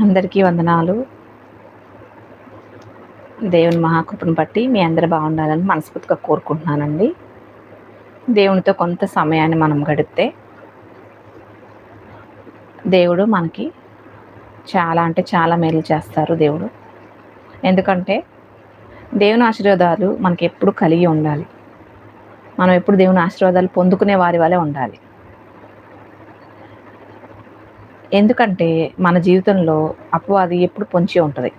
అందరికీ వందనాలు. దేవుని మహాకృపను బట్టి మీ అందరు బాగుండాలని మనస్ఫూర్తిగా కోరుకుంటున్నానండి. దేవునితో కొంత సమయాన్ని మనం గడిపితే దేవుడు మనకి చాలా అంటే చాలా మేలు చేస్తారు దేవుడు. ఎందుకంటే దేవుని ఆశీర్వాదాలు మనకి ఎప్పుడు కలిగి ఉండాలి. మనం ఎప్పుడు దేవుని ఆశీర్వాదాలు పొందుకునే వారి వలె ఉండాలి. ఎందుకంటే మన జీవితంలో అపవాది ఎప్పుడు పొంచి ఉంటుంది.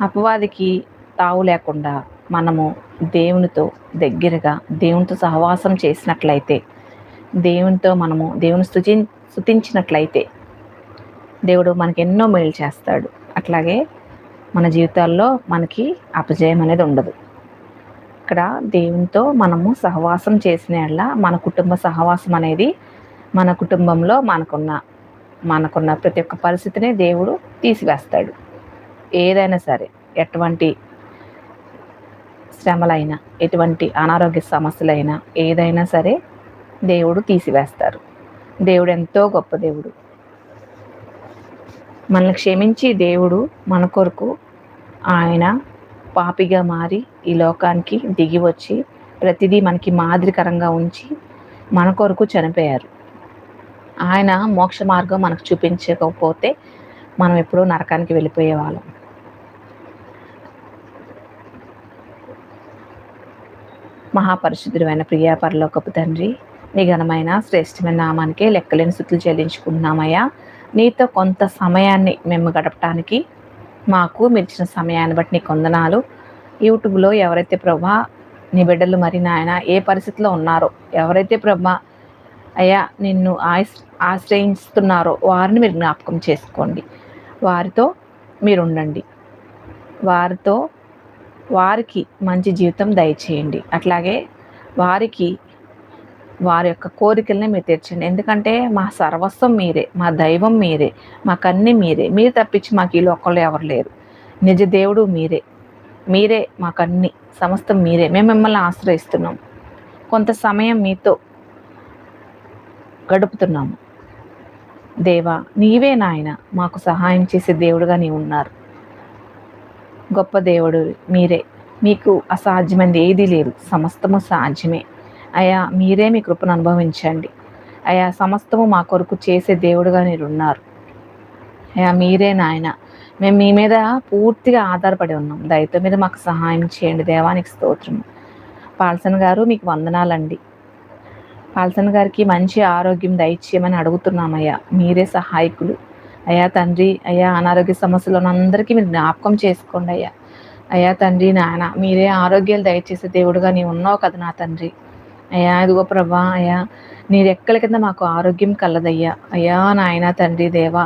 అపవాదికి తావు లేకుండా మనము దేవునితో దగ్గరగా దేవునితో సహవాసం చేసినట్లయితే దేవునితో మనము దేవుని స్థుతి స్థుతించినట్లయితే దేవుడు మనకి ఎన్నో మేలు చేస్తాడు. అట్లాగే మన జీవితాల్లో మనకి అపజయం అనేది ఉండదు. ఇక్కడ దేవునితో మనము సహవాసం చేసిన మన కుటుంబ సహవాసం అనేది మన కుటుంబంలో మనకున్న మనకున్న ప్రతి ఒక్క పరిస్థితిని దేవుడు తీసివేస్తాడు. ఏదైనా సరే ఎటువంటి శ్రమలైనా ఎటువంటి అనారోగ్య సమస్యలైనా ఏదైనా సరే దేవుడు తీసివేస్తారు. దేవుడు ఎంతో గొప్ప దేవుడు. మనల్ని క్షమించి దేవుడు మన కొరకు ఆయన పాపిగా మారి ఈ లోకానికి దిగి వచ్చి ప్రతిదీ మనకి మాదిరికరంగా ఉంచి మన కొరకు చనిపోయారు. ఆయన మోక్ష మార్గం మనకు చూపించకపోతే మనం ఎప్పుడూ నరకానికి వెళ్ళిపోయే వాళ్ళం మహాపరిశుద్ధుడైన ప్రియా పరలోకపు తండ్రి నీ ఘనమైన శ్రేష్టమైన నామానికి లెక్కలేని స్థుతులు చెల్లించుకుంటున్నామయ్యా. నీతో కొంత సమయాన్ని మేము గడపటానికి మాకు మిర్చిన సమయాన్ని బట్టి నీ కొందనాలు యూట్యూబ్లో ఎవరైతే ప్రభా నీ బిడ్డలు మరి నాయన ఏ పరిస్థితిలో ఉన్నారో ఎవరైతే ప్రభా అయ్యా నిన్ను ఆశ్రయిస్తున్నారో వారిని మీరు జ్ఞాపకం చేసుకోండి. వారితో మీరు ఉండండి వారితో వారికి మంచి జీవితం దయచేయండి. అట్లాగే వారికి వారి యొక్క కోరికల్ని మీరు తీర్చండి. ఎందుకంటే మా సర్వస్వం మీరే మా దైవం మీరే మాకన్నీ మీరే. మీరు తప్పించి మాకు ఈ లోకంలో ఎవరు లేరు. నిజ దేవుడు మీరే. మీరే మాకన్నీ సమస్తం మీరే. మేము మిమ్మల్ని ఆశ్రయిస్తున్నాం. కొంత సమయం మీతో గడుపుతున్నాము. దేవా నీవే నాయన మాకు సహాయం చేసే దేవుడుగా నీవు ఉన్నారు. గొప్ప దేవుడు మీరే. మీకు అసాధ్యమైనది ఏదీ లేదు. సమస్తము సాధ్యమే. అయా మీరే మీ కృపను అనుభవించండి. అయా సమస్తము మా కొరకు చేసే దేవుడుగా మీరు ఉన్నారు. అయా మీరే నాయన. మేము మీ మీద పూర్తిగా ఆధారపడి ఉన్నాం. దయతో మీద మాకు సహాయం చేయండి. దేవానికి స్తోత్రం పాల్సన్ గారు మీకు వందనాలండి. పాల్సన్ గారికి మంచి ఆరోగ్యం దయచేయమని అడుగుతున్నామయ్యా మీరే సహాయకులు. అయ్యా తండ్రి అయ్యా అనారోగ్య సమస్యలు అందరికీ మీరు జ్ఞాపకం చేసుకోండి అయ్యా. అయ్యా తండ్రి నాయన మీరే ఆరోగ్యాలు దయచేసే దేవుడుగా నీ ఉన్నావు కదా నా తండ్రి. అయ్యా ఇదిగో ప్రభా అయ్యా నీ రెక్కల కింద మాకు ఆరోగ్యం కలదయ్యా. అయ్యా నాయన తండ్రి దేవా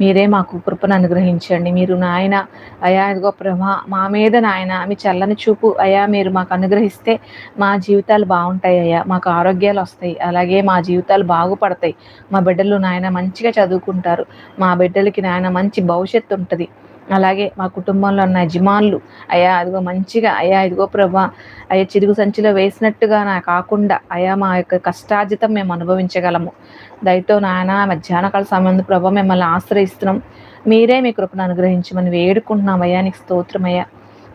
మీరే మాకు కృపను అనుగ్రహించండి. మీరు నాయన అయా ఇదిగో ప్రభ మా మీద నాయన మీ చల్లని చూపు అయా మీరు మాకు అనుగ్రహిస్తే మా జీవితాలు బాగుంటాయి అయ్యా. మాకు ఆరోగ్యాలు వస్తాయి. అలాగే మా జీవితాలు బాగుపడతాయి. మా బిడ్డలు నాయన మంచిగా చదువుకుంటారు. మా బిడ్డలకి నాయన మంచి భవిష్యత్తు ఉంటుంది. అలాగే మా కుటుంబంలో ఉన్న యజమానులు అయా అదిగో మంచిగా అయా ఇదిగో ప్రభా అయ్యా చిరుగు సంచిలో వేసినట్టుగా నా కాకుండా అయా మా యొక్క కష్టార్జితం మేము అనుభవించగలము. దయతో నాయన మధ్యాహ్న కాల సమయం ప్రభా మిమ్మల్ని ఆశ్రయిస్తున్నాం. మీరే మీ కృపను అనుగ్రహించమని వేడుకుంటున్నాం అయ్యా. నీకు స్తోత్రమయ్యా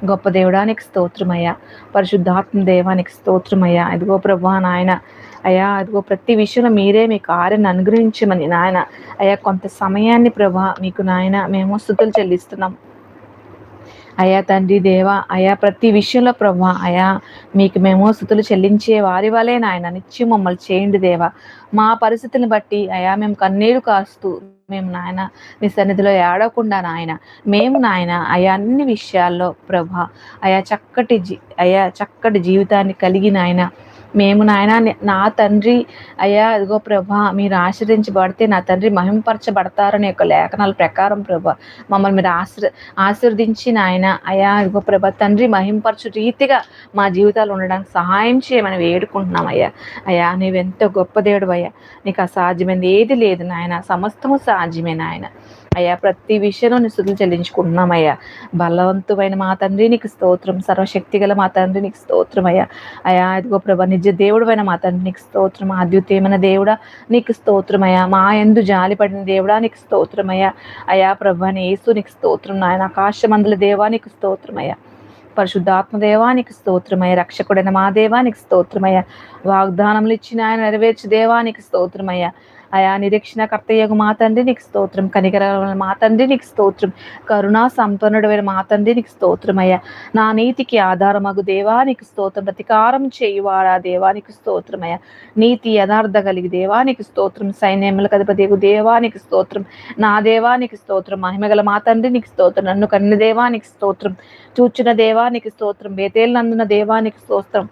గొప్ప దేవుడానికి స్తోత్రమయ్యా పరిశుద్ధాత్మ దేవానికి స్తోత్రమయ్యా ఇదిగో ప్రభా నాయన అయ్యా అదిగో ప్రతి విషయంలో మీరే మీ కార్యాన్ని అనుగ్రహించమని నాయన. అయ్యా కొంత సమయాన్ని ప్రభా మీకు నాయన మేము స్థుతులు చెల్లిస్తున్నాం. అయా తండ్రి దేవ అయా ప్రతి విషయంలో ప్రభా అయా మీకు మేము స్థుతులు చెల్లించే వారి వలే నాయన నిత్యం మమ్మల్ని చేయండి దేవా. మా పరిస్థితిని బట్టి అయా మేము కన్నీరు కాస్తూ మేము నాయన మీ సన్నిధిలో ఏడవకుండా నాయన మేము నాయన అయా అన్ని విషయాల్లో ప్రభా అయా చక్కటి జీ అయా చక్కటి జీవితాన్ని కలిగి నాయన మేము నాయన నా తండ్రి అయ్యా ఇదిగో ప్రభా మీరు ఆశ్రయించబడితే నా తండ్రి మహింపరచబడతారని యొక్క లేఖనాల ప్రకారం ప్రభా మమ్మల్ని మీరు ఆశ్ర ఆశీర్వదించి నాయన అయ్యా ఇదిగో ప్రభా తండ్రి మహింపరచు రీతిగా మా జీవితాలు ఉండడానికి సహాయం చేయమని వేడుకుంటున్నాం అయ్యా. అయ్యా నీవెంతో గొప్ప దేవుడు అయ్యా నీకు అసాధ్యమైనది ఏది లేదు నాయన. సమస్తము సాధ్యమే నాయన. అయ్యా ప్రతి విషయంలో నీ స్థుతులు చెల్లించుకుంటున్నామయ్యా బలవంతుమైన మా తండ్రి నీకు స్తోత్రం. సర్వశక్తి గల మా తండ్రి నీకు స్తోత్రం అయ్యా. అయా ఇదిగో ప్రభా నిజ అయిన మా తండ్రి నీకు స్తోత్రం. అద్వితీయమైన దేవుడా నీకు స్తోత్రమయ్యా మా ఎందు జాలి పడిన దేవుడా నీకు స్తోత్రమయ్యా అయా ప్రభా యేసు నీకు స్తోత్రం. నాయన ఆకాశమందుల దేవా నీకు స్తోత్రమయ్యా పరిశుద్ధాత్మ దేవానికి స్తోత్రమయ్య రక్షకుడైన మా దేవానికి స్తోత్రమయ్య వాగ్దానములు ఇచ్చిన ఆయన నెరవేర్చి దేవానికి స్తోత్రమయ్య అయా నిరీక్షణకర్తయ్యకు మా తండ్రి నీకు స్తోత్రం కనికర మా తండ్రి నీకు స్తోత్రం కరుణా సంపన్నుడమైన మా తండ్రి నీకు స్తోత్రమయ్య నా నీతికి ఆధారమగు దేవానికి స్తోత్రం ప్రతికారం చేయువాడా దేవానికి అయ్యా నీతి యథార్థ కలిగి దేవానికి స్తోత్రం సైన్యములకు అధిపతి దేవానికి స్తోత్రం నా దేవానికి స్తోత్రం మహిమగల మా తండ్రి నీకు స్తోత్రం నన్ను కన్న దేవానికి స్తోత్రం చూచిన దేవానికి స్తోత్రం బేతేళ్ళనందున దేవానికి స్తోత్రం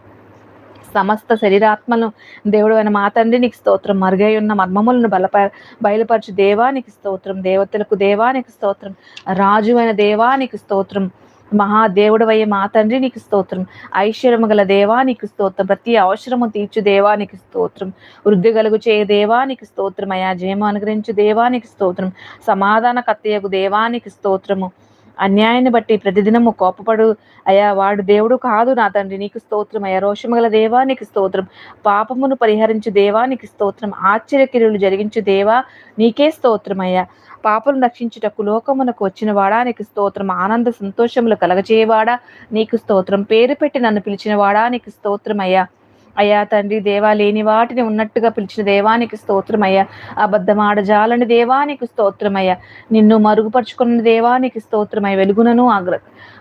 సమస్త శరీరాత్మను దేవుడు అయిన మా తండ్రి నీకు స్తోత్రం. మరుగై ఉన్న మర్మములను బలప బయలుపరచు దేవానికి స్తోత్రం. దేవతలకు దేవానికి స్తోత్రం. రాజు అయిన దేవానికి స్తోత్రం. మహాదేవుడు అయ్యే మా తండ్రి నీకు స్తోత్రం. ఐశ్వర్యము గల దేవానికి స్తోత్రం. ప్రతి అవసరము తీర్చు దేవానికి స్తోత్రం. వృద్ధి కలుగు చేయ దేవానికి స్తోత్రం. అయా జయము అనుగ్రహించు దేవానికి స్తోత్రం. సమాధాన కత్తయ్యకు దేవానికి స్తోత్రము. అన్యాయాన్ని బట్టి ప్రతిదినము కోపపడు. అయా వాడు దేవుడు కాదు నా తండ్రి నీకు స్తోత్రం. అయా రోషము గల దేవానికి స్తోత్రం. పాపమును పరిహరించు దేవానికి స్తోత్రం. ఆశ్చర్యకిరులు జరిగించు దేవా నీకే స్తోత్రం అయ్యా. పాపను రక్షించుటకు లోకమునకు వచ్చిన వాడా నీకు స్తోత్రం. ఆనంద సంతోషములు కలగచేయవాడా నీకు స్తోత్రం. పేరు పెట్టి నన్ను పిలిచిన వాడా నీకు స్తోత్రం అయ్యా. అయ్యా తండ్రి దేవా లేని వాటిని ఉన్నట్టుగా పిలిచిన దేవానికి స్తోత్రమయ్యా అబద్ధమాడజాలని దేవానికి స్తోత్రమయ్యా నిన్ను మరుగుపరుచుకున్న దేవానికి స్తోత్రమయ్య వెలుగునను అగ్ర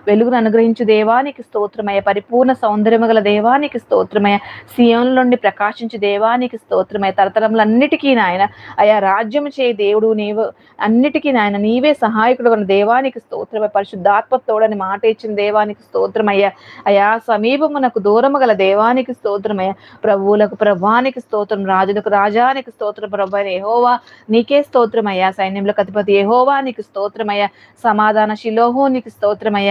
వెలుగును అనుగ్రహించు దేవానికి స్తోత్రమయ పరిపూర్ణ సౌందర్యము గల దేవానికి స్తోత్రమయ సియోన్ నుండి ప్రకాశించు దేవానికి స్తోత్రమయ తరతరములన్నిటికీ నాయన అయా రాజ్యం చే దేవుడు నీవు. అన్నిటికీ నాయన నీవే సహాయకుడు ఉన్న దేవానికి స్తోత్రమయ పరిశుద్ధాత్మతోడని మాట ఇచ్చిన దేవానికి స్తోత్రమయ్య. అయా సమీపమునకు దూరము గల దేవానికి స్తోత్రమయ్య. ప్రభువులకు ప్రభానికి స్తోత్రం. రాజులకు రాజానికి స్తోత్రం. ప్రభు ఏహోవా నీకే స్తోత్రమయ్యా. సైన్యంలో కతిపతి ఏహోవా నీకు స్తోత్రమయ్య. సమాధాన శిలోహో నీకు స్తోత్రమయ్యా.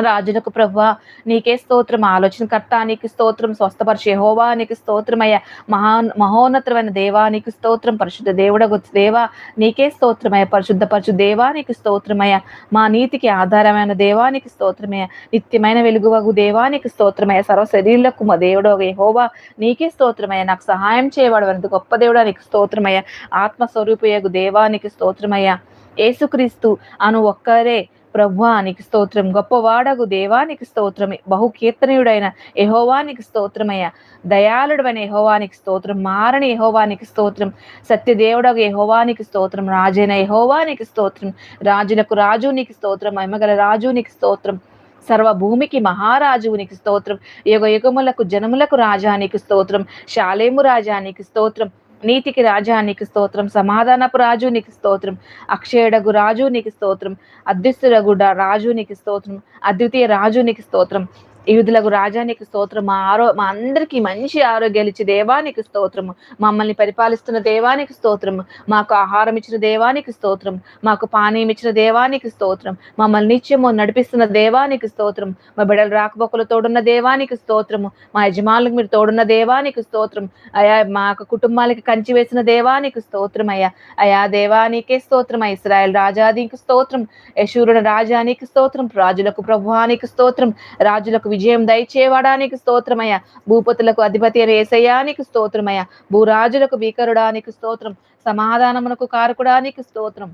రాజులకు ప్రభు నీకే స్తోత్రం. ఆలోచనకర్త నీకు స్తోత్రం. స్వస్థపరిచే హోవా నీకు స్తోత్రమయ్య. మహా మహోన్నతమైన దేవా నీకు స్తోత్రం. పరిశుద్ధ దేవుడగు దేవా నీకే స్తోత్రమయ్య. పరిశుద్ధ పరచు దేవా నీకు స్తోత్రమయ్య. మా నీతికి ఆధారమైన దేవానికి స్తోత్రమయ్య. నిత్యమైన వెలుగువగు దేవానికి స్తోత్రమయ్య. సర్వ శరీరులకు మా దేవుడు హోవా నీకే స్తోత్రమయ్య. నాకు సహాయం చేయవాడు అంత గొప్ప దేవుడా నీకు స్తోత్రమయ్య. ఆత్మస్వరూపయగు దేవానికి స్తోత్రమయ్య. యేసుక్రీస్తు అను ఒక్కరే ప్రభువానికి స్తోత్రం గొప్పవాడగు దేవానికి స్తోత్రమే బహుకీర్తనీయుడైన యహోవానికి స్తోత్రమయ్య దయాళుడైన యహోవానికి స్తోత్రం మారని యహోవానికి స్తోత్రం సత్యదేవుడగు యహోవానికి స్తోత్రం రాజైన యహోవానికి స్తోత్రం రాజులకు రాజు నీకు స్తోత్రం మహిమగల రాజు నీకు స్తోత్రం సర్వభూమికి మహారాజువునికి స్తోత్రం యుగ యుగములకు జనములకు రాజానికి స్తోత్రం శాలేము రాజానికి స్తోత్రం నీతికి రాజా నీకు స్తోత్రం సమాధానపు రాజు నీకు స్తోత్రం అక్షయుడగు రాజు నీకు స్తోత్రం అదృశ్యుడగు రాజు నీకు స్తోత్రం అద్వితీయ రాజు నీకు స్తోత్రం. యూదులకు రాజానికి స్తోత్రం మా ఆరో మా అందరికీ మంచి ఆరోగ్యాలు ఇచ్చి దేవానికి స్తోత్రము. మమ్మల్ని పరిపాలిస్తున్న దేవానికి స్తోత్రము. మాకు ఆహారం ఇచ్చిన దేవానికి స్తోత్రం మాకు పానీయం ఇచ్చిన దేవానికి స్తోత్రం. మమ్మల్ని నిత్యము నడిపిస్తున్న దేవానికి స్తోత్రం. మా బిడ్డలు రాకపోకలు తోడున్న దేవానికి స్తోత్రము. మా యజమానులకు మీరు తోడున్న దేవానికి స్తోత్రం. అయా మా కుటుంబాలకి కంచి వేసిన దేవానికి స్తోత్రం అయ్యా. అయా దేవానికే స్తోత్రం ఇస్రాయల్ రాజానికి స్తోత్రం. యశూరుడు రాజానికి స్తోత్రం. రాజులకు ప్రభువానికి స్తోత్రం. రాజులకు విజయం దయచేవాడానికి స్తోత్రమయ భూపతులకు అధిపతి అని ఏసయానికి స్తోత్రమయ భూరాజులకు భీకరుడానికి స్తోత్రం. సమాధానమునకు కారకుడానికి స్తోత్రం.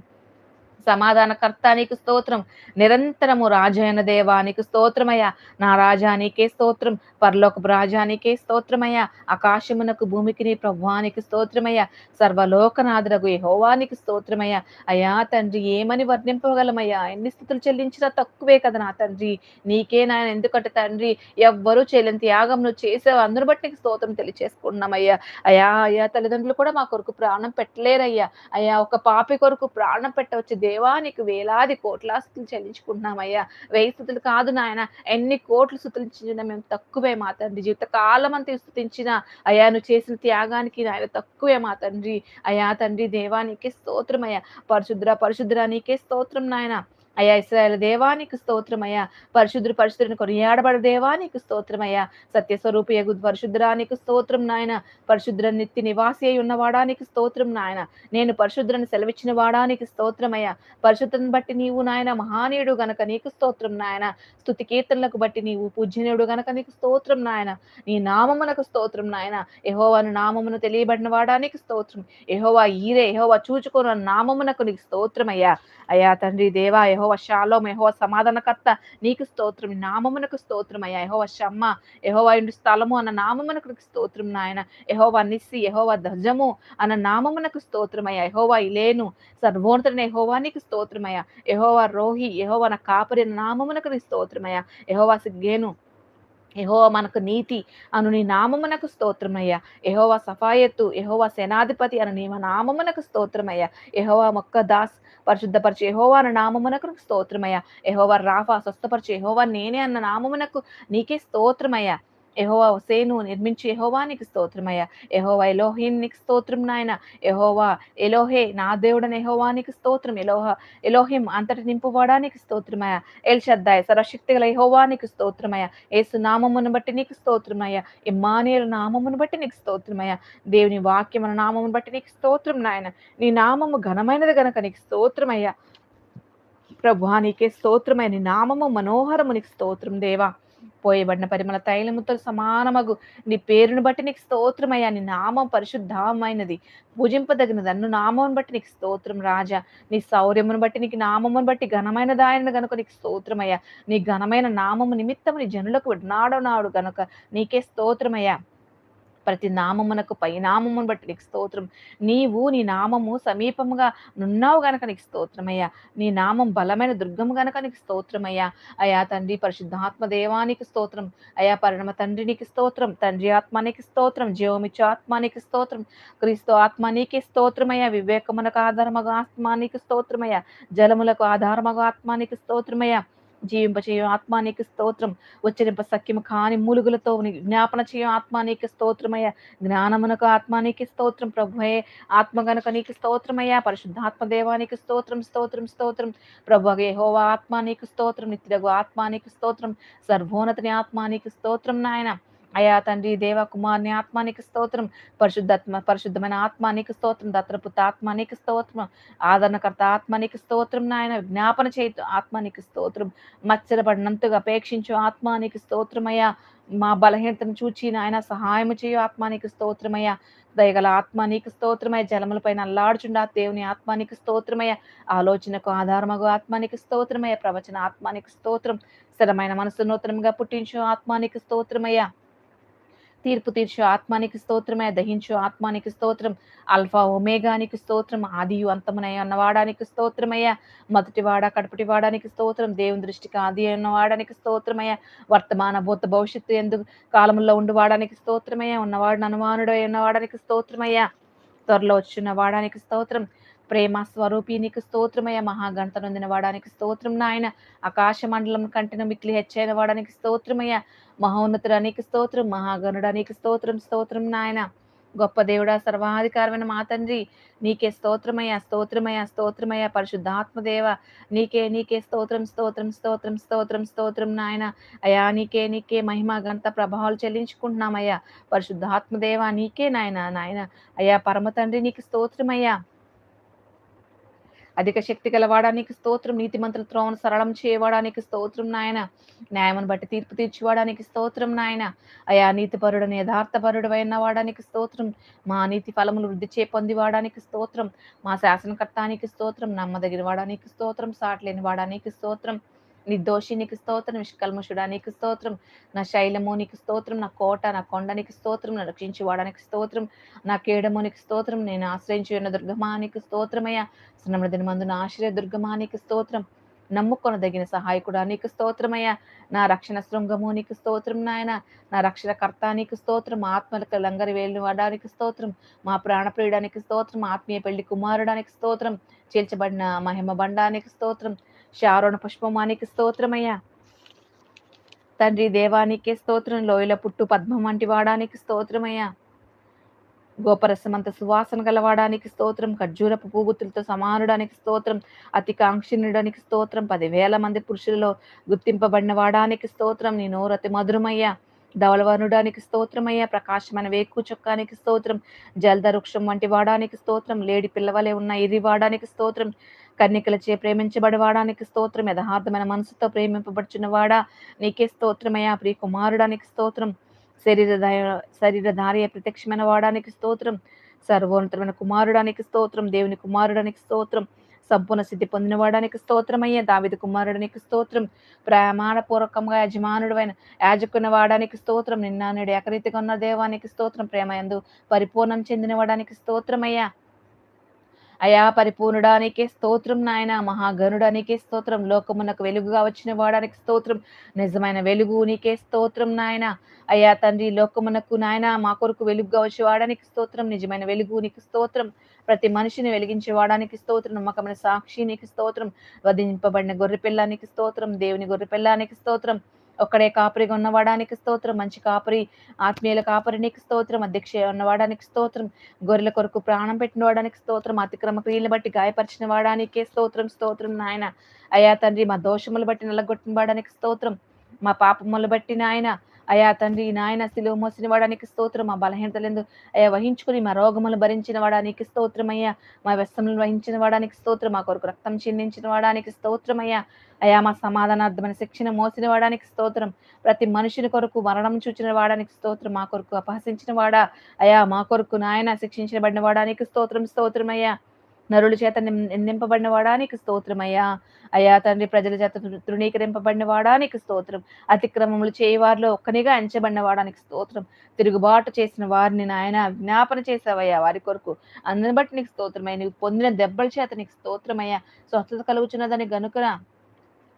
సమాధానకర్త నీకు స్తోత్రం. నిరంతరము రాజైన దేవానికి స్తోత్రమయ్యా. నా రాజానికే స్తోత్రం. పరలోకపు రాజానికే స్తోత్రమయ్యా. ఆకాశమునకు భూమికి నీ ప్రభువానికి స్తోత్రమయ్యా. సర్వలోకనాథులకు యహోవానికి స్తోత్రమయ్యా. అయ్యా తండ్రి ఏమని వర్ణింపగలమయ్యా? ఎన్ని స్థుతులు చెల్లించినా తక్కువే కదా నా తండ్రి. నీకే నాయన ఎందుకంటే తండ్రి ఎవ్వరూ చేయలేని త్యాగం నువ్వు చేసావు అందరు బట్టి నీకు స్తోత్రం తెలియచేసుకున్నామయ్యా అయ్యా అయ్యా తల్లిదండ్రులు కూడా మా కొరకు ప్రాణం పెట్టలేరయ్యా. అయ్యా ఒక పాపి కొరకు ప్రాణం పెట్టవచ్చు. దేవానికి వేలాది కోట్ల స్థుతులు చెల్లించుకుంటున్నామయ్యా. వెయ్యి స్థుతులు కాదు నాయన ఎన్ని కోట్లు స్థుతించిన మేము తక్కువే మా తండ్రి. జీవిత కాలం అంతా స్థుతించిన అయ్యా నువ్వు చేసిన త్యాగానికి నాయన తక్కువే మా తండ్రి. అయ్యా తండ్రి దేవానికి స్తోత్రం అయ్యా. పరిశుద్ర పరిశుద్ర నీకే స్తోత్రం నాయన. అయ్యా ఇస్రాయల్ దేవానికి స్తోత్రమయ్యా. పరిశుద్ధుడు పరిశుద్ధుని కొనియాడబడ దేవానికి స్తోత్రమయ్యా. సత్యస్వరూపి యగు పరిశుద్ధరానికి స్తోత్రం నాయన. పరిశుద్ధ నిత్య నివాసి అయి ఉన్నవాడానికి స్తోత్రం నాయన. నేను పరిశుద్ధులను సెలవిచ్చిన వాడానికి స్తోత్రమయ్యా. పరిశుద్ధను బట్టి నీవు నాయన మహానీయుడు గనక నీకు స్తోత్రం నాయన. స్థుతి కీర్తనలకు బట్టి నీవు పూజ్యనీయుడు గనక నీకు స్తోత్రం నాయన. నీ నామమునకు స్తోత్రం నాయన. ఎహోవాను నామమును తెలియబడిన వాడానికి స్తోత్రం. ఎహోవా ఈరే ఎహోవా చూచుకున్న నామమునకు నీకు స్తోత్రమయ్యా. అయ్యా తండ్రి దేవా ఎహో యహోవ శాలోం యహోవ సమాధానకర్త నీకు స్తోత్రం నామమునకు స్తోత్రం అయ్యా. యహోవ షమ్మ యహోవ ఇంటి స్థలము అన్న నామమునకు స్తోత్రం నాయన. యహోవ నిస్సి యహోవ ధ్వజము అన్న నామమునకు స్తోత్రం అయ్యా. యహోవ ఇలేను సర్వోన్నతుడైన యహోవా నీకు స్తోత్రమయ్యా యహోవ రోహి యహోవ నా కాపరి నామమునకు నీ స్తోత్రం యహోవ సిగ్గేను ఎహోవా మనకు నీతి అను నీ నామమునకు స్తోత్రమయ్యా యహోవా సఫాయత్తు యహోవా సేనాధిపతి అను నీ నామమునకు స్తోత్రమయ్యా యహోవా మొక్క దాస్ పరిశుద్ధపరిచి యహోవా అన్న నామమునకు స్తోత్రమయ్యా యహోవా రాఫా స్వస్థపరిచి యహోవా నేనే అన్న నామమునకు నీకే స్తోత్రమయ్యా ఎహోవా సేను నిర్మించి యహోవానికి స్తోత్రమయ్యా ఎహోవా ఎలోహీన్ నీకు స్తోత్రం నాయన. ఎహోవా ఎలోహే నా దేవుడని యహోవానికి స్తోత్రం. ఎలోహ ఎలోహిం అంతటి నింపువడానికి స్తోత్రమయ్యా ఎల్ శ్రద్ధాయ సరశక్తి గల యహోవానికి స్తోత్రమయ్యా ఏసు నామమును బట్టి నీకు స్తోత్రమయ్యా ఇమ్మానియల నామమును బట్టి నీకు స్తోత్రమయ్యా దేవుని వాక్యమున నామమును బట్టి నీకు స్తోత్రం నాయన. నీ నామము ఘనమైనది గనక నీకు స్తోత్రమయ్యా ప్రభు నీకే స్తోత్రమైన నామము మనోహరము నీకు స్తోత్రం దేవా. పోయబడిన పరిమళ తైలముతో సమానమగు. నీ పేరును బట్టి నీకు స్తోత్రమయ్యా నీ నామం పరిశుద్ధమైనది పూజింపదగినది అన్ను నామమును బట్టి నీకు స్తోత్రం రాజా. నీ శౌర్యమును బట్టి నీకు నామమును బట్టి ఘనమైన దాయన గనుక నీకు స్తోత్రమయ్యా నీ ఘనమైన నామము నిమిత్తము నీ జనులకు నాడు నాడు గనుక నీకే స్తోత్రమయ్యా ప్రతి నామమునకు పై నామమును బట్టి నీకు స్తోత్రం. నీవు నీ నామము సమీపముగా నున్నావు గనక నీకు స్తోత్రమయ్యా. నీ నామం బలమైన దుర్గము గనక నీకు స్తోత్రమయ్యా. అయా తండ్రి పరిశుద్ధాత్మ దేవానికి స్తోత్రం. అయా పరిణమ తండ్రినికి స్తోత్రం. తండ్రి ఆత్మానికి స్తోత్రం. జీవమిచ్చు ఆత్మానికి స్తోత్రం. క్రీస్తు ఆత్మానికి స్తోత్రమయ్యా. వివేకమునకు ఆధారముగా ఆత్మానికి స్తోత్రమయ్యా. జలములకు ఆధారముగా ఆత్మానికి స్తోత్రమయ్యా. జీవింపచేయం ఆత్మానికి స్తోత్రం. ఉచ్చరింప సఖ్యము కాని మూలుగులతో జ్ఞాపన చేయం. ఆత్మానికి స్తోత్రమయ్య. జ్ఞానమునకు ఆత్మానికి స్తోత్రం. ప్రభుయే ఆత్మ గనుక నీకు స్తోత్రమయ్యా. పరిశుద్ధాత్మ దేవానికి స్తోత్రం స్తోత్రం స్తోత్రం. ప్రభు హోవా ఆత్మానికి స్తోత్రం. నిత్యగు ఆత్మానికి స్తోత్రం. సర్వోన్నతిని ఆత్మానికి స్తోత్రం నాయన. అయా తండ్రి దేవ కుమార్ని ఆత్మానికి స్తోత్రం. పరిశుద్ధాత్మ పరిశుద్ధమైన ఆత్మానికి స్తోత్రం. దత్రపుత ఆత్మానికి స్తోత్రం. ఆదరణకర్త ఆత్మానికి స్తోత్రం. నాయన జ్ఞాపన చేయు ఆత్మానికి స్తోత్రం. మచ్చరపడినంతగా అపేక్షించు ఆత్మానికి స్తోత్రమయ్యా మా బలహీనతను చూచి నాయన సహాయం చేయు ఆత్మానికి స్తోత్రమయ్యా దయగల ఆత్మానికి నీకు జలముల జలములపైన అల్లాడుచుండా దేవుని ఆత్మానికి స్తోత్రమయ్య ఆలోచనకు ఆధారమగు ఆత్మానికి స్తోత్రమయ్య ప్రవచన ఆత్మానికి స్తోత్రం. స్థిరమైన మనసు నూతనంగా పుట్టించు ఆత్మానికి స్తోత్రమయ్యా తీర్పు తీర్చు ఆత్మానికి స్తోత్రమే. దహించు ఆత్మానికి స్తోత్రం. అల్ఫా ఒమేగానికి స్తోత్రం. ఆదియు అంతమునయ్య అన్నవాడానికి స్తోత్రమయ్య. మొదటివాడ కడపటి వాడానికి స్తోత్రం. దేవుని దృష్టికి ఆది అన్నవాడానికి స్తోత్రమయ్య. వర్తమాన భూత భవిష్యత్తు ఎందుకు కాలంలో ఉండివాడానికి స్తోత్రమయ్య. ఉన్నవాడు అనుమానుడు ఉన్నవాడానికి స్తోత్రమయ్య. త్వరలో వచ్చిన వాడానికి స్తోత్రం. ప్రేమ స్వరూపి నీకు స్తోత్రమయ్య మహాగంట నొందిన వాడానికి స్తోత్రం నాయన. ఆకాశ మండలం కంటిన మిక్కిలి హెచ్చైన వాడానికి స్తోత్రమయ్య. మహోన్నతుడు అనేక స్తోత్రం. మహాగణుడు అనేక స్తోత్రం. స్తోత్రం నాయన. గొప్ప దేవుడా సర్వాధికారమైన మా తండ్రి నీకే స్తోత్రమయ్య స్తోత్రమయ్య స్తోత్రమయ్య. పరిశుద్ధాత్మదేవ నీకే నీకే స్తోత్రం స్తోత్రం స్తోత్రం స్తోత్రం స్తోత్రం నాయన. అయా నీకే నీకే మహిమ గంత ప్రభావాలు చెల్లించుకుంటున్నామయ్యా. పరిశుద్ధాత్మదేవ నీకే నాయన నాయన. అయ్యా పరమ తండ్రి నీకు స్తోత్రమయ్యా. అధిక శక్తి గలవాడానికి స్తోత్రం నీతిమంతుల త్రోవను సరళం చేయవాడానికి స్తోత్రం నాయన. న్యాయమును బట్టి తీర్పు తీర్చివాడానికి స్తోత్రం నాయన. అయా నీతిపరుడని యథార్థపరుడు అయిన వాడానికి స్తోత్రం. మా నీతి ఫలములు వృద్ధి చే పొందివాడానికి స్తోత్రం. మా శాసనకర్తానికి స్తోత్రం. నమ్మదగిన వాడానికి స్తోత్రం. సాట్లేని వాడానికి స్తోత్రం. నిర్దోషి నీకు స్తోత్రం నిష్కల్మషుడా నీకు స్తోత్రం నా శైలము నీకు స్తోత్రం నా కోట నా కొండ నీకు స్తోత్రం నా రక్షించి వాడానికి స్తోత్రం నా కేడము నీకు స్తోత్రం నేను ఆశ్రయించి ఉన్న దుర్గమానికి స్తోత్రమయ్యా శ్రమదిన మందు నా ఆశ్రయ దుర్గమానికి స్తోత్రం. నమ్ముకొనదగిన సహాయకుడా నీకు స్తోత్రమయ్యా నా రక్షణ శృంగము నీకు స్తోత్రం నాయన. నా రక్షణకర్త నీకు స్తోత్రం. ఆత్మలకు లంగరి వేలు వాడానికి స్తోత్రం. మా ప్రాణప్రియుడానికి స్తోత్రం. ఆత్మీయ పెళ్ళి కుమారుడానికి స్తోత్రం. చీల్చబడిన మహిమ బండానికి స్తోత్రం. శారోణ పుష్పమానికి స్తోత్రమయ్యా. తండ్రి దేవానికి స్తోత్రం లోయల పుట్టు పద్మం వంటి వాడానికి స్తోత్రమయ్యా. గోపరసమంత సువాసన గలవాడానికి స్తోత్రం ఖర్జూరపు పూగుతులతో సమానుడానికి స్తోత్రం అతి కాంక్షణుడానికి స్తోత్రం పదివేల మంది పురుషులలో గుర్తింపబడిన వాడానికి స్తోత్రం నీ నోరు అతి మధురమయ్యా. ధవలవనుడానికి స్తోత్రమయ్యా. ప్రకాశమైన వేకు చొక్కానికి స్తోత్రం జలద వృక్షం వంటి వాడానికి స్తోత్రం లేడి పిల్లవలే ఉన్న ఇది వాడానికి స్తోత్రం కన్యకలచే ప్రేమించబడవాడానికి స్తోత్రం యథార్థమైన మనసుతో ప్రేమింపబడుచున్నవాడా? నీకే స్తోత్రమయ్యా ప్రియ కుమారుడానికి స్తోత్రం. శరీర శరీరధారి ప్రత్యక్షమైన వాడానికి స్తోత్రం. సర్వోన్నతమైన కుమారుడానికి స్తోత్రం దేవుని కుమారుడానికి స్తోత్రం. సంపూర్ణ సిద్ధి పొందిన వాడానికి స్తోత్రమయ్యే దావిద కుమారుడానికి స్తోత్రం. ప్రమాణపూర్వకంగా యజమానుడు అయిన యాజకున్న వాడానికి స్తోత్రం. నిన్నానుడు ఎకరీతిగా ఏకరీతిగా ఉన్న దేవానికి స్తోత్రం. ప్రేమ ఎందు పరిపూర్ణం చెందిన వాడానికి స్తోత్రమయ్యా. అయా పరిపూర్ణుడానికే స్తోత్రం నాయన మహాగణుడానికే స్తోత్రం లోకమునకు వెలుగుగా వచ్చిన వాడానికి స్తోత్రం నిజమైన వెలుగు నీకే స్తోత్రం నాయన. అయ్యా తండ్రి లోకమునకు నాయన మా కొరకు వెలుగుగా వచ్చేవాడానికి స్తోత్రం నిజమైన వెలుగు నీకు స్తోత్రం ప్రతి మనిషిని వెలిగించే వాడానికి స్తోత్రం నమ్మకమైన సాక్షి నీకు స్తోత్రం వధింపబడిన గొర్రె పిల్లానికి స్తోత్రం దేవుని గొర్రె పిల్లానికి స్తోత్రం ఒక్కడే కాపరిగా ఉన్నవాడానికి స్తోత్రం మంచి కాపరి ఆత్మీయుల కాపరి నీకు స్తోత్రం అధ్యక్ష ఉన్నవాడానికి స్తోత్రం గొర్రెల కొరకు ప్రాణం పెట్టిన వాడానికి స్తోత్రం అతిక్రమ క్రియలు బట్టి గాయపరిచిన వాడానికే స్తోత్రం స్తోత్రం నాయన. అయా తండ్రి మా దోషములు బట్టి నల్లగొట్టిన వాడానికి స్తోత్రం మా పాపములు బట్టి నాయన. అయా తండ్రి నాయన శిలువ మోసిన వాడానికి స్తోత్రం. మా బలహీనతలందు అయా వహించుకుని మా రోగములు భరించిన వాడానికి స్తోత్రమయ్యా మా వ్యసములను వహించిన వాడానికి స్తోత్రం. మా కొరకు రక్తం చిందించిన వాడానికి స్తోత్రమయ్యా అయా మా సమాధానార్థమైన శిక్షణ మోసిన వాడానికి స్తోత్రం. ప్రతి మనుషుని కొరకు మరణం చూచిన వాడానికి స్తోత్రం. మా కొరకు అపహసించిన వాడా? అయా మా కొరకు నాయన శిక్షించబడిన వాడానికి స్తోత్రం స్తోత్రమయ్యా నరుల చేత నిందింపబడిన వాడానికి స్తోత్రమయ్యా అయ్యా? తండ్రి ప్రజల చేత తృణీకరింపబడిన వాడానికి స్తోత్రం? అతిక్రమములు చేయవారిలో ఒక్కనిగా ఎంచబడిన వాడానికి స్తోత్రం? తిరుగుబాటు చేసిన వారిని నాయన జ్ఞాపన చేసావయ్యా వారి కొరకు. అందరిని బట్టి నీకు స్తోత్రమయ్యా. నీకు పొందిన దెబ్బల చేత నీకు స్తోత్రమయ్యా. స్వస్థత కలుగుచున్నదని గనుకన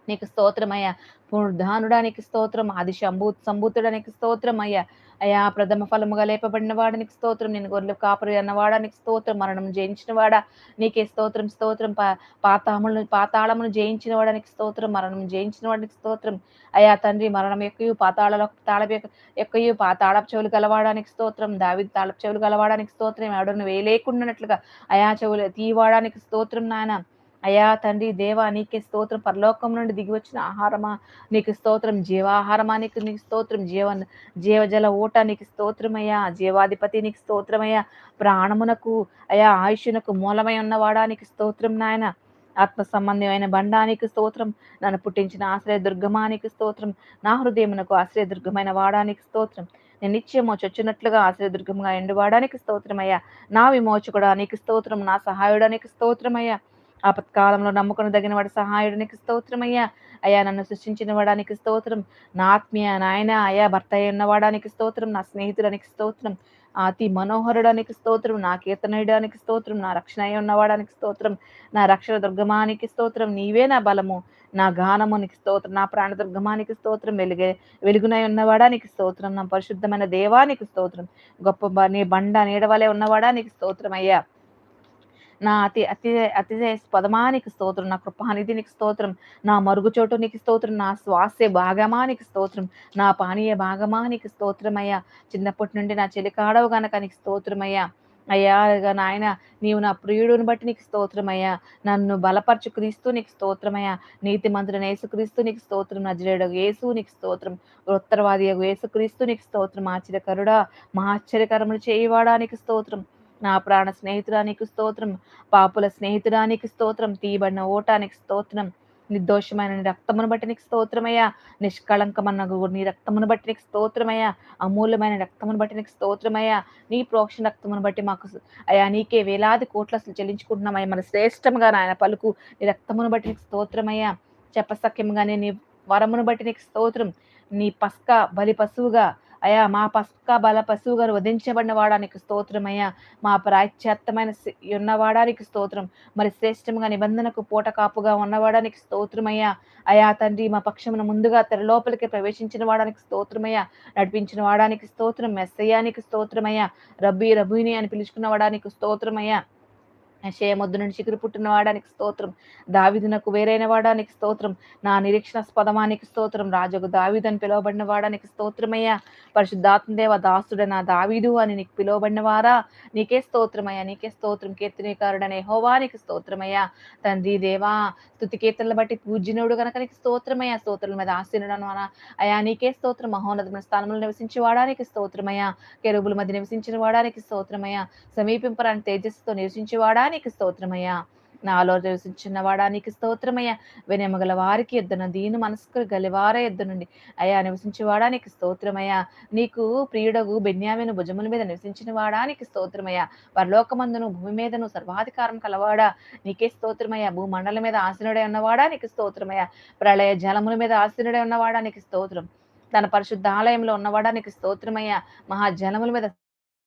నీకు స్తోత్రమయ్యా. పునర్ధానుడానికి స్తోత్రం ఆది శంభూ సంభూతుడానికి స్తోత్రం అయ్యా అయా ప్రథమ ఫలముగా లేపబడిన వాడానికి స్తోత్రం నేను గొర్రెలు కాపరి అన్నవాడానికి స్తోత్రం మరణం జయించిన వాడా? నీకే స్తోత్రం స్తోత్రం. పాతాములను పాతాళమును జయించిన వాడానికి స్తోత్రం మరణం జయించిన వాడికి స్తోత్రం. అయా తండ్రి మరణం ఎక్కువ పాతాళ తాళ ఎక్కువ పాతాళ చెవులు గలవాడానికి స్తోత్రం. దావి తాళపు చెవులు గలవాడానికి స్తోత్రం. ఎవడను వేయలేకుండానట్లుగా. అయా చెవులు తీవాడానికి స్తోత్రం నాయన. అయా తండ్రి దేవా నీకే స్తోత్రం. పరలోకం నుండి దిగి వచ్చిన ఆహారమా? నీకు స్తోత్రం. జీవాహారమా? నీకు నీకు స్తోత్రం. జీవ జీవజల ఓట నీకు స్తోత్రమయ్యా. జీవాధిపతి నీకు స్తోత్రమయ్యా. ప్రాణమునకు అయా ఆయుష్యునకు మూలమై ఉన్నవాడానికి స్తోత్రం నాయన. ఆత్మ సంబంధమైన బండానికి స్తోత్రం. నన్ను పుట్టించిన ఆశ్రయ దుర్గమానికి స్తోత్రం. నా హృదయమునకు ఆశ్రయ దుర్గమైన వాడానికి స్తోత్రం. నేను నిత్యమో చొచ్చినట్లుగా ఆశ్రయదుర్గంగా ఎండువాడానికి స్తోత్రమయ్యా. నా విమోచకుడానికి స్తోత్రం. నా సహాయుడానికి స్తోత్రమయ్యా. ఆపత్కాలంలో నమ్ముకుని తగిన వాడి సహాయుడికి స్తోత్రమయ్యా. అయ్యా నన్ను సృష్టించిన వాడానికి స్తోత్రం. నా ఆత్మీయ నాయన అయ్యా భర్త ఉన్నవాడానికి స్తోత్రం. నా స్నేహితుడానికి స్తోత్రం. అతి మనోహరుడానికి స్తోత్రం. నా కీర్తనయుడానికి స్తోత్రం. నా రక్షణ ఉన్నవాడానికి స్తోత్రం. నా రక్షణ దుర్గమానికి స్తోత్రం. నీవే నా బలము. నా గానమునికి స్తోత్రం. నా ప్రాణ దుర్గమానికి స్తోత్రం. వెలుగే వెలుగునై ఉన్నవాడానికి స్తోత్రం. నా పరిశుద్ధమైన దేవానికి స్తోత్రం. గొప్ప నీ బండ నీడవలే ఉన్నవాడానికి స్తోత్రం అయ్యా. నా అతి అతి అతిశయ పదమానికి స్తోత్రం నా కృపానిధినికి స్తోత్రం నా మరుగుచోటు నీకు స్తోత్రం నా స్వాస్య భాగమానికి స్తోత్రం నా పానీయ భాగమానికి స్తోత్రమయ్యా చిన్నప్పటి నుండి నా చెలికాడవు గనక నీకు స్తోత్రమయ్యా అయ్యా. నాయన నీవు నా ప్రియుడుని బట్టి నీకు స్తోత్రమయ్యా నన్ను బలపరచు క్రీస్తు నీకు స్తోత్రమయ్యా నీతి మంత్రుని యేసుక్రీస్తు నీకు స్తోత్రం నజరేడు యేసు నీకు స్తోత్రం ఉత్తరవాది యేసుక్రీస్తు నీకు స్తోత్రం ఆశ్చర్యకరుడా మహాశ్చర్యకరములు చేయవాడానికి స్తోత్రం. నా ప్రాణ స్నేహితురానికి స్తోత్రం పాపుల స్నేహితురానికి స్తోత్రం తీయబడిన ఓటానికి స్తోత్రం నిర్దోషమైన నీ రక్తమును బట్టి నీకు స్తోత్రమయ్యా. నిష్కళంకమన్న నీ రక్తమును బట్టి నీకు స్తోత్రమయ్యా. అమూల్యమైన రక్తమును బట్టి నీకు స్తోత్రమయ్యా. నీ ప్రోక్షణ రక్తమును బట్టి మాకు అయా నీకే వేలాది కోట్ల అసలు చెల్లించుకుంటున్నామయ్యా మన శ్రేష్టంగా నాయన పలుకు నీ రక్తమును బట్టి నీకు స్తోత్రమయ్యా. చెప్పసఖ్యంగానే నీ వరమును బట్టి నీకు స్తోత్రం. నీ పస్క బలి పశువుగా అయా మా పస్కా బల పశువు గారు వధించబడిన వాడానికి స్తోత్రమయ్యా మా ప్రాచ్యాత్తమైన ఉన్నవాడానికి స్తోత్రం. మరి శ్రేష్టంగా నిబంధనకు పూట కాపుగా ఉన్నవాడానికి స్తోత్రమయ్యా అయా తండ్రి మా పక్షమును ముందుగా తెర లోపలికి ప్రవేశించిన వాడానికి స్తోత్రమయ్యా నడిపించిన వాడానికి స్తోత్రం మెస్సయ్యానికి స్తోత్రమయ్యా రబ్బీ రబుని అని పిలుచుకున్న వాడానికి స్తోత్రమయ్యా యెషయా నుండి చిగురు పుట్టిన వాడానికి స్తోత్రం. దావిదునకు వేరైన వాడానికి స్తోత్రం. నా నిరీక్షణ స్పదమానికి స్తోత్రం. రాజుకు దావిదని పిలువబడిన వాడానికి స్తోత్రమయ్యా. పరిశుద్ధాత్మదేవ దాసుడ నా దావీదు అని నీకు పిలువబడిన వారా? నీకే స్తోత్రమయ్యా నీకే స్తోత్రం. కీర్తనీకారుడనే హోవానికి స్తోత్రమయ్యా. తండ్రి దేవా స్థుతి కీర్తనలు బట్టి పూజ్యనుడు గనక నీకు స్తోత్రమయ్యా. స్తోత్రం మీద ఆశీనుడను అన అయా నీకే స్తోత్రం. మహోన్నతమైన స్థానంలో నివసించి వాడానికి స్తోత్రమయ్యా. కెరుబుల మధ్య నివసించిన వాడానికి స్తోత్రమయ్యా. సమీపింపరాని తేజస్సుతో నివసించి వాడానికి నీకు స్తోత్రమయ్యా. నాలో నివసించిన నీకు స్తోత్రమయ్యా. వినయమగల వారికి ఎద్దున దీని మనస్కు గలివార ఎద్దు నుండి. అయా నివసించి వాడానికి స్తోత్రమయ్యా. నీకు ప్రియుడగు బెన్యామిను భుజముల మీద నివసించిన వాడా నీకు స్తోత్రమయ్యా. పరలోకమందును భూమి మీదను సర్వాధికారం కలవాడా. నీకే స్తోత్రమయ్యా. భూమండలం మీద ఆసనుడై ఉన్నవాడా నీకు స్తోత్రమయ్యా. ప్రళయ జలముల మీద ఆసనుడై ఉన్నవాడా నీకు స్తోత్రం. తన పరిశుద్ధ ఆలయంలో ఉన్నవాడా నీకు స్తోత్రమయ్యా మహాజనముల మీద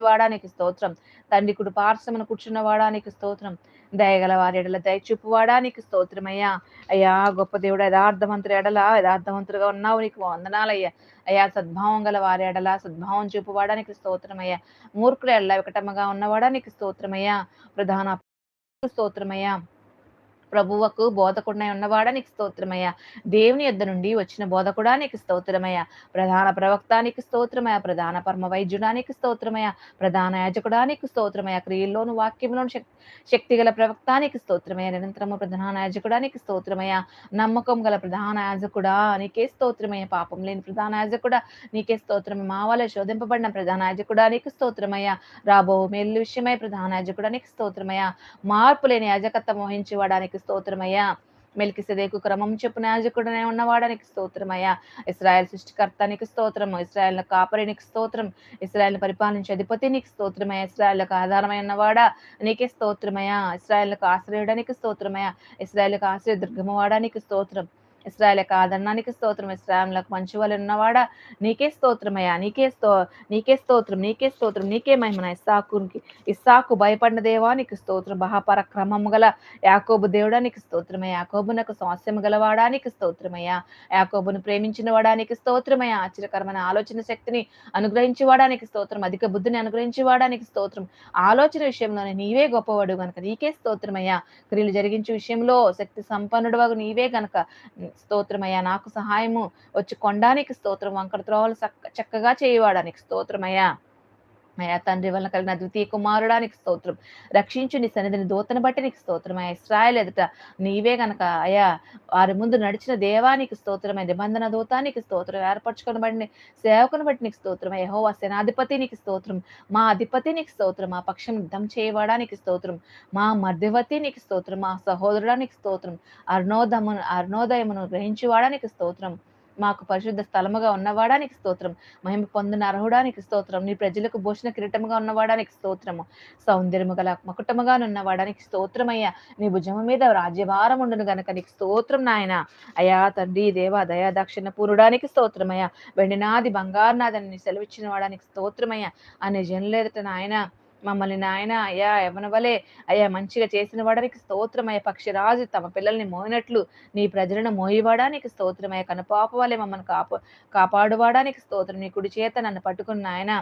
వాడానికి స్తోత్రం. తండ్రి కుడు పార్శ్వమును కూర్చున్న వాడానికి స్తోత్రం. దయగల వారి ఎడల దయచూపు వాడానికి స్తోత్రమయ్యా. అయ్యా గొప్ప దేవుడు యథార్థవంతుడు ఎడల యథార్థవంతుడుగా ఉన్నావు నీకు వందనాలయ్యా. అయ్యా సద్భావం గల వారి ఎడల సద్భావం చూపు వాడానికి స్తోత్రమయ్యా. మూర్ఖుల ఎడల వికటమగా ఉన్నవాడానికి స్తోత్రమయ్యా. ప్రధాన స్తోత్రమయ్యా. ప్రభువకు బోధకుడినై ఉన్నవాడా నీకు స్తోత్రమయ్యా? దేవుని యొద్ద నుండి వచ్చిన బోధకుడా నీకు స్తోత్రమయ్యా? ప్రధాన ప్రవక్తానికి స్తోత్రమయ్యా? ప్రధాన పరమ వైద్యుడానికి స్తోత్రమయ్యా? ప్రధాన యాజకుడానికి స్తోత్రమయ్యా? క్రియల్లోను వాక్యంలోను శక్తి శక్తి గల ప్రవక్తానికి స్తోత్రమయ్యా? నిరంతరము ప్రధాన యాజకుడానికి స్తోత్రమయ్యా? నమ్మకం గల ప్రధాన యాజకుడా నీకే స్తోత్రమయ్యా? పాపం లేని ప్రధాన యాజకుడా నీకే స్తోత్రమే మా వల్ల శోధింపబడిన ప్రధాన యాజకుడా నీకు స్తోత్రమయ్యా? రాబో మేలు విషయమై ప్రధాన యాజకుడా నీకు స్తోత్రమయ్యా? మార్పు లేని యాజకత్వం వహించి వాడానికి స్తోత్రమయ్యా. మెలికిసెదేకు క్రమం చెప్పు యాజకుడనే ఉన్నవాడానికి స్తోత్రమయ్యా. ఇస్రాయల్ సృష్టికర్తానికి స్తోత్రం ఇస్రాయల్ కాపరి నీకు స్తోత్రం ఇస్రాయల్ పరిపాలించే అధిపతి నీకు స్తోత్రమయ్యా. ఇస్రాయల్కు ఆధారమై ఉన్నవాడా? నీకే స్తోత్రమయ్యా. ఇస్రాయల్కు ఆశ్రయడానికి స్తోత్రమయ్యా. ఇస్రాయల్కు ఆశ్రయ దుర్గమవాడానికి స్తోత్రం. ఇస్రాయల్కి ఆదరణానికి స్తోత్రం. ఇస్రాయలకు మంచి వాళ్ళు ఉన్నవాడా? నీకే స్తోత్రమయ్యా. నీకే స్తో నీకే స్తోత్రం నీకే స్తోత్రం నీకే మహిమన? ఇస్సాకునికి ఇస్సాకు భయపడిన దేవా నీకు స్తోత్రం. మహాపరక్రమము గల యాకోబు దేవుడానికి స్తోత్రమయ్యా. యాకోబునకు స్వాస్యము గలవాడానికి స్తోత్రమయ్యా. యాకోబును ప్రేమించిన వాడానికి స్తోత్రమయ్యా. ఆశ్చర్యకరమైన ఆలోచన శక్తిని అనుగ్రహించి వాడానికి స్తోత్రం. అధిక బుద్ధిని అనుగ్రహించి వాడానికి స్తోత్రం. ఆలోచన విషయంలోనే నీవే గొప్పవాడు గనక. నీకే స్తోత్రమయ్యా. క్రియలు జరిగించే విషయంలో శక్తి సంపన్నుడు నీవే గనక. స్తోత్రమయ్యా. నాకు సహాయము వచ్చి కొండానికి స్తోత్రం. వంకర త్రోవలు చక్కగా చేయవాడానికి స్తోత్రమయ్యా. అయ్యా తండ్రి వలన కలిగిన ద్వితీయ కుమారుడానికి స్తోత్రం రక్షించు నీ సన్నిధిని దూతను బట్టి నీకు స్తోత్రం అయ్యా ఇస్రాయల్ ఎదుట నీవే గనక అయ్యా వారి ముందు నడిచిన దేవానికి స్తోత్రమై నిబంధన దూతానికి స్తోత్రం ఏర్పరచుకొని బట్టి సేవకుని బట్టి నీకు స్తోత్రం యహో సేనాధిపతి నీకు స్తోత్రం మా అధిపతి నీకు స్తోత్రం మా పక్షం యుద్ధం చేయవడానికి స్తోత్రం మా మధ్యవతి నీకు స్తోత్రం మా సహోదరుడానికి స్తోత్రం అరుణోదమును అరుణోదయమును గ్రహించేవాడానికి స్తోత్రం మాకు పరిశుద్ధ స్థలముగా ఉన్నవాడానికి స్తోత్రం. మహిమ పొందిన అర్హుడానికి స్తోత్రం. నీ ప్రజలకు భూషణ కిరీటముగా ఉన్నవాడానికి స్తోత్రము. సౌందర్యము గల మకుటముగా ఉన్నవాడానికి స్తోత్రమయ్యా. నీ భుజము మీద రాజ్యభారం ఉండును గనక నీకు స్తోత్రం నాయన. అయా తండ్రి దేవ దయా దక్షిణ పూరుడానికి స్తోత్రమయ్యా. వెండినాది బంగారునాదని సెలవిచ్చిన వాడానికి స్తోత్రమయ్యా. అనే జనులేదట నాయన మమ్మల్ని నాయన అయ్యా ఎవన వలె అయ్యా మంచిగా చేసిన వాడానికి స్తోత్రమయ్య పక్షిరాజు. తమ పిల్లల్ని మోయినట్లు నీ ప్రజలను మోయివాడానికి స్తోత్రమయ్య. కనుపాప వలె మమ్మల్ని కాపు కాపాడువాడానికి స్తోత్రం. నీ కుడి చేత నన్ను పట్టుకున్న నాయన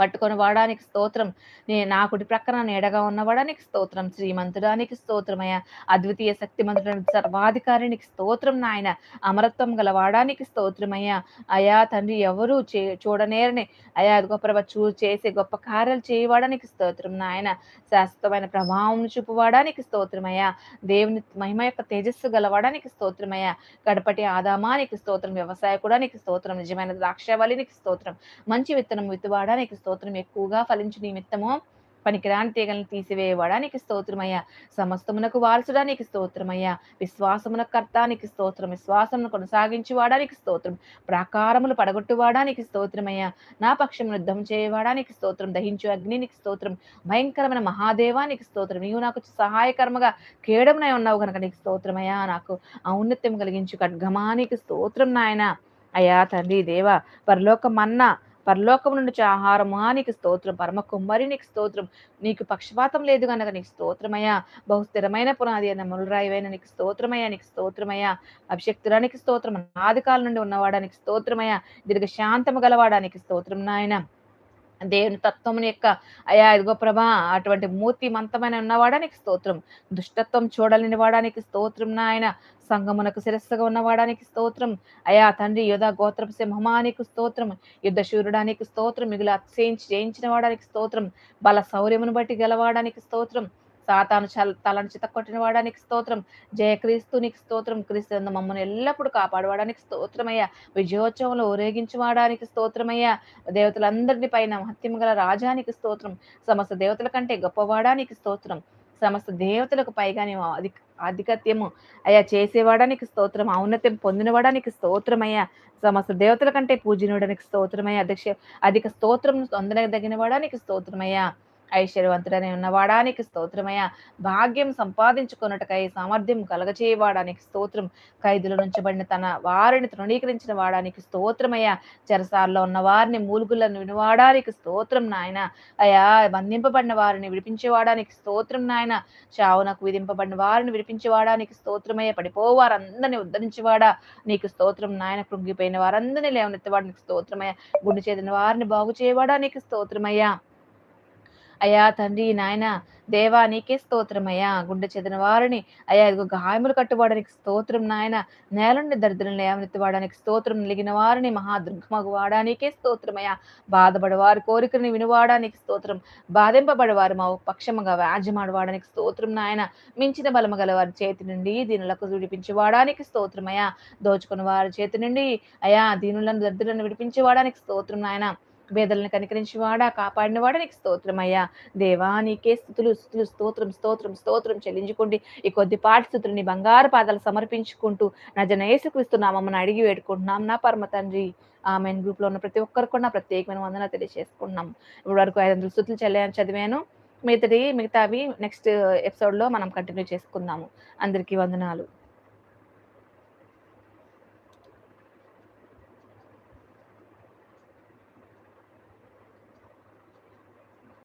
పట్టుకొని వాడానికి స్తోత్రం. నే నా కుడి ప్రక్కన నీడగా ఉన్నవాడానికి స్తోత్రం. శ్రీమంతుడానికి స్తోత్రమయ్య. అద్వితీయ శక్తిమంతుడు సర్వాధికారినికి స్తోత్రం నాయన. అమరత్వం గల వాడానికి స్తోత్రమయ్యా. అయా తండ్రి ఎవరు చే చూడనేరని. అయా గొప్ప చూ చేసే గొప్ప కార్యాలు చేయవాడానికి స్తోత్రం నాయన. శాశ్వతమైన ప్రభావం చూపువాడానికి స్తోత్రమయ్యా. దేవుని మహిమ యొక్క తేజస్సు గలవాడానికి స్తోత్రమయ్యా. గడపటి ఆదామానికి స్తోత్రం. వ్యవసాయకుడానికి స్తోత్రం. నిజమైన ద్రాక్షవళినికి స్తోత్రం. మంచి విత్తనం విత్తువాడానికి స్తోత్రం ఎక్కువగా ఫలించు నిమిత్తము. పనికిరాని తీగలను తీసివేయవాడానికి స్తోత్రమయ్యా. సమస్తమునకు వాల్చడానికి స్తోత్రమయ్యా. విశ్వాసమునకు కర్తానికి స్తోత్రం. విశ్వాసమును కొనసాగించి వాడానికి స్తోత్రం. ప్రాకారములు పడగొట్టువాడానికి స్తోత్రమయ్యా. నా పక్షం యుద్ధం చేయవాడానికి స్తోత్రం. దహించు అగ్నినికి స్తోత్రం. భయంకరమైన మహాదేవానికి స్తోత్రం. నీవు నాకు సహాయకరముగా కేడమునై ఉన్నావు కనుక నీకు స్తోత్రమయ్యా. నాకు ఔన్నత్యం కలిగించు ఖడ్గమానికి స్తోత్రం నాయన. అయ్యా తండ్రి దేవ పరలోక మన్నా పరలోకం నుండి వచ్చే ఆహారము. నీకు స్తోత్రం. పరమ కుమ్మరి నీకు స్తోత్రం. నీకు పక్షపాతం లేదు కనుక నీకు స్తోత్రమయ్యా. బహు స్థిరమైన పునాది అయిన ములరాయివైన నీకు స్తోత్రమయ్యా నీకు స్తోత్రమయ్యా. అభిషక్తురానికి స్తోత్రం. ఆది కాలం నుండి ఉన్నవాడానికి స్తోత్రమయ్యా. దీర్ఘ శాంతము గలవాడానికి స్తోత్రం నాయన. దేవుని తత్వముని యొక్క అయా ఇదిగో ప్రభా అటువంటి మూర్తి మంతమైన ఉన్నవాడానికి స్తోత్రం. దుష్టత్వం చూడలేని వాడానికి స్తోత్రం నాయన. సంగమునకు శిరస్సుగా ఉన్నవాడానికి స్తోత్రం. అయా తండ్రి యుధ గోత్రపు సింహమానికి స్తోత్రం. యుద్ధ శూరుడానికి స్తోత్రం. మిగులు అతిశయించి జయించిన వాడానికి స్తోత్రం. బల శౌర్యమును బట్టి గెలవాడానికి స్తోత్రం. సాతాను చల తలను చితక్కొట్టిన వాడానికి స్తోత్రం. జయ క్రీస్తు నీకు స్తోత్రం. క్రీస్తు మమ్మల్ని ఎల్లప్పుడూ కాపాడవాడానికి స్తోత్రమయ్యా. విజయోత్సవంలో ఊరేగించవాడానికి స్తోత్రమయ్యా. దేవతలందరినీ పైన మహత్యం గల రాజానికి స్తోత్రం. సమస్త దేవతల కంటే గొప్పవాడానికి స్తోత్రం. సమస్త దేవతలకు పైగా నీవు అధిక ఆధిపత్యము. అయ్యా చేసేవాడానికి స్తోత్రం. ఔన్నత్యం పొందినవాడానికి స్తోత్రమయ్యా. సమస్త దేవతల కంటే పూజనీయుడానికి స్తోత్రమయ్యా. అధ్యక్ష అధిక స్తోత్రం పొందదగిన వాడానికి స్తోత్రమయ్యా. ఐశ్వర్యవంతుడని ఉన్నవాడానికి స్తోత్రమయ్యా. భాగ్యం సంపాదించుకున్నటకై సామర్థ్యం కలగచేయవాడానికి స్తోత్రం. ఖైదుల నుంచబడిన తన వారిని తృణీకరించిన వాడానికి స్తోత్రమయ్యా. చెరసాల్లో ఉన్న వారిని మూలుగులను వినవాడానికి స్తోత్రం నాయన. అయా బంధింపబడిన వారిని విడిపించేవాడానికి స్తోత్రం నాయన. చావునకు విధింపబడిన వారిని విడిపించేవాడానికి స్తోత్రమయ్యా. పడిపోవారందరిని ఉద్ధరించేవాడా. నీకు స్తోత్రం నాయన. కృంగిపోయిన వారందరినీ లేవనెత్తవాడానికి స్తోత్రమయ్యా. గుండె చేదిన వారిని బాగు చేయవాడానికి స్తోత్రమయ్యా. అయా తండ్రి నాయన దేవా నీకే స్తోత్రమయ్యా గుండె చెదిన వారిని అయ్యా ఇదిగో గాయములు కట్టుబడడానికి స్తోత్రం నాయన. నేలండి దరిద్రం లేవనెత్తివాడానికి స్తోత్రం నిలిగిన వారిని మహాదుర్గమగు వాడానికే స్తోత్రమయ్యా బాధపడవారి కోరికని వినివాడానికి స్తోత్రం. బాధింపబడేవారు మా పక్షముగా వ్యాజ్యమాడవాడానికి స్తోత్రం నాయన. మించిన బలము గల వారి చేతి నుండి దీనులకు విడిపించేవాడానికి స్తోత్రమయ్యా దోచుకున్న వారి చేతి నుండి అయా దీనులను దరిద్రులను విడిపించేవాడానికి స్తోత్రం నాయన. వేదలను కనికరించి కాపాడినవాడా నీకు స్తోత్రమయ్యా. దేవా నీకే స్థుతులు స్థుతులు స్తోత్రం స్తోత్రం స్తోత్రం చెల్లించుకోండి. ఈ కొద్దిపాటి స్థుతులు నీ బంగారు పాదాలు సమర్పించుకుంటూ నా జన నామమ్మని అడిగి వేడుకుంటున్నాం నా పరమ తండ్రి. ఆమె గ్రూప్లో ఉన్న ప్రతి ఒక్కరికి కూడా ప్రత్యేకమైన వందన తెలియజేసుకుంటున్నాం. ఇప్పుడు వరకు ఐదు వందల స్థుతులు చెల్లాయని చదివాను. మిగతాది మిగతావి నెక్స్ట్ ఎపిసోడ్లో మనం కంటిన్యూ చేసుకుందాము. అందరికీ వందనాలు.